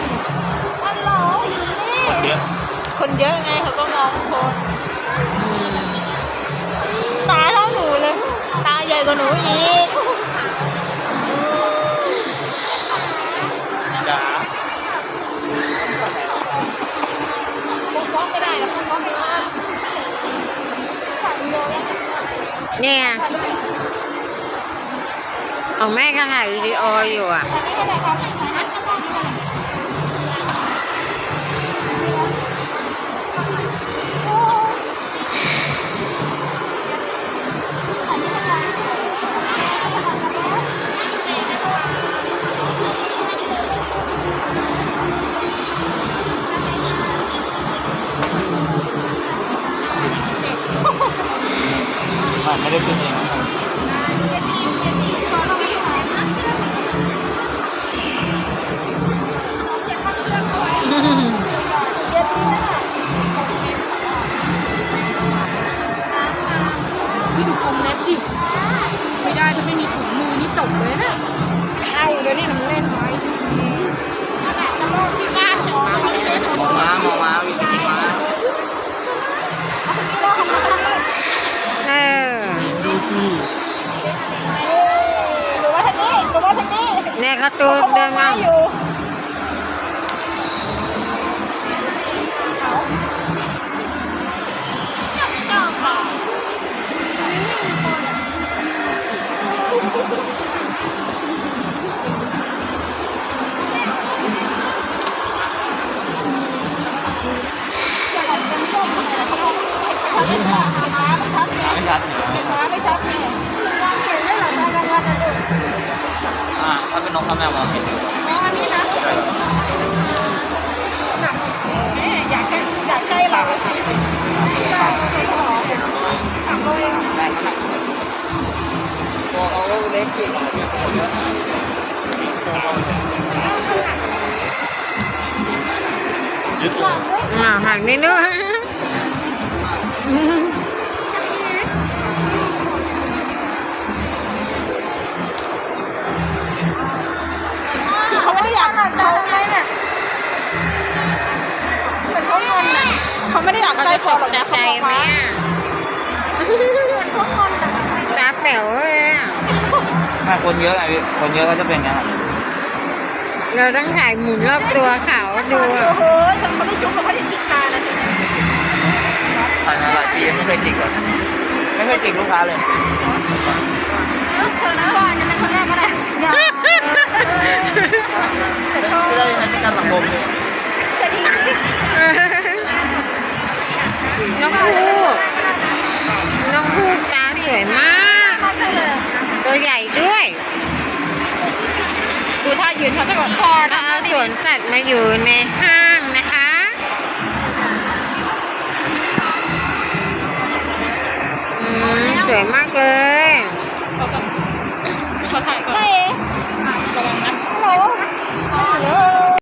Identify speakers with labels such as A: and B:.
A: นฮัลโหลอยู่นี่
B: เยอะ
A: คนเยอะไงเขาก็มองคนตาเท่าหนูเลย ตาใหญ่กว่าหนูอีก
B: จ๋า
A: บล็อกอกไม่ได้นะบล็อกบอกไม่ได้ถ่ายวิดีโอ
C: เนี่ย ถ่ายรูปยังของแม่ก็ถ่ายวิดีโออยู่อะ
B: นเอง
A: นี่ดูกลมเล็บสิไม่ได้ถ้าไม่มีถุงมือนี่จบเลยนะเข้าเลยนี่มันเล่นไว้ขนาดจะโลกที่บ้าน
B: ดูสิ
A: หรือว่าทางนี้หรือว่าทางนี้
C: เนี่ยเขาตูเดินมา
A: อยู่
B: ไม่ชัด
A: ฟ้าไม่ชัด
B: ถ้าเป็นนกข้าแมวมองเห็นอยู่
A: มองอันนี้นะแม่อยากให้อยากใกล้เราสิได้ใช้ของถามเราเอง
B: ได้ขนาดตัวเขาเล็กขึ้นยึดเลย
C: อ่าหันไม่นู้
A: คื เขาไม่ได้อยากใกล้พอหรอกนะ
C: ใจ
A: เขาบอก
C: ไหม
A: ว่า
C: อะ
A: เขางอนแต่
C: ตาแป๋วเลยอะ
B: ถ้าคนเยอะไงพี่คนเยอะก็จะเป็นอย่างนั้น
C: เราต้องถ่ายหมุนรอบตัวเขาดู
A: โอ้
C: อะ
A: โหแต่เขาไม่จุ๊บเขาไม่ได้จิกตานะ
B: ผ่านมาหลายปีไม่เคยจิกหรอกไม่เคยจิกลูกค้าเลย
A: เธอนะว่าจะเป็นคนแรกก็ได้อย่า
B: ไม่ได้ใช้เป็นการสังคมเลย
C: น้องผู้น้องผู้ตาสวยมาก ตัวใหญ่ด้วย
A: ดูท่ายืนเขาจะก่อนคอ
C: เขาเอาสวนสัตว์มาอยู่ในห้างนะคะ อืม สวยมากเลย
A: เขาถ่ายก่อน